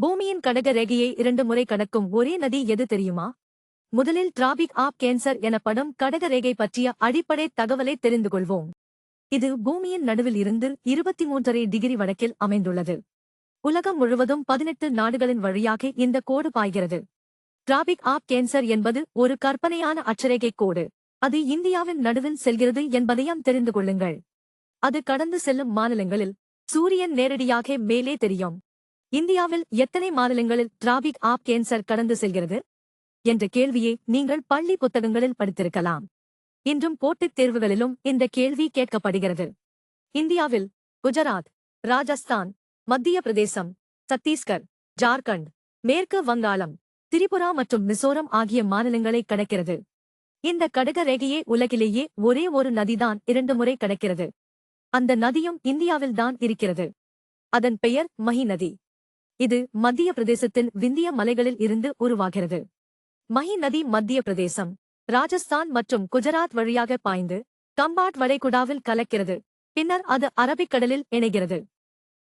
பூமியின் கடக ரேகையை இரண்டு முறை கடக்கும் ஒரே நதி எது தெரியுமா? முதலில் டிராபிக் ஆப் கேன்சர் எனப்படும் கடக ரேகை பற்றிய அடிப்படை தகவலை தெரிந்து கொள்வோம். இது பூமியின் நடுவில் இருந்து இருபத்தி மூன்றரை டிகிரி வடக்கில் அமைந்துள்ளது. உலகம் முழுவதும் பதினெட்டு நாடுகளின் வழியாக இந்த கோடு பாய்கிறது. டிராபிக் ஆப் கேன்சர் என்பது ஒரு கற்பனையான அட்சரேகை கோடு. அது இந்தியாவின் நடுவில் செல்கிறது என்பதையும் தெரிந்து கொள்ளுங்கள். அது கடந்து செல்லும் மாநிலங்களில் சூரியன் நேரடியாக மேலே தெரியும். இந்தியாவில் எத்தனை மாநிலங்களில் டிராபிக் ஆப் கேன்சர் கடந்து செல்கிறது? என்ற கேள்வியை நீங்கள் பள்ளி புத்தகங்களில் படித்திருக்கலாம். இன்றும் போட்டித் தேர்வுகளிலும் இந்த கேள்வி கேட்கப்படுகிறது. இந்தியாவில் குஜராத் ராஜஸ்தான் மத்திய பிரதேசம் சத்தீஸ்கர் ஜார்க்கண்ட் மேற்கு வங்காளம் திரிபுரா மற்றும் மிசோரம் ஆகிய மாநிலங்களை கடக்கிறது. இந்த கடக ரேகையே உலகிலேயே ஒரே ஒரு நதிதான் இரண்டு முறை கடக்கிறது. அந்த நதியும் இந்தியாவில்தான் இருக்கிறது. அதன் பெயர் மஹி நதி இது மத்திய பிரதேசத்தின் விந்திய மலைகளில் இருந்து உருவாகிறது. மஹி நதி மத்திய பிரதேசம். ராஜஸ்தான் மற்றும் குஜராத் வழியாக பாய்ந்து கம்பாட் வளைகுடாவில் கலக்கிறது. பின்னர் அது அரபிக்கடலில் இணைகிறது.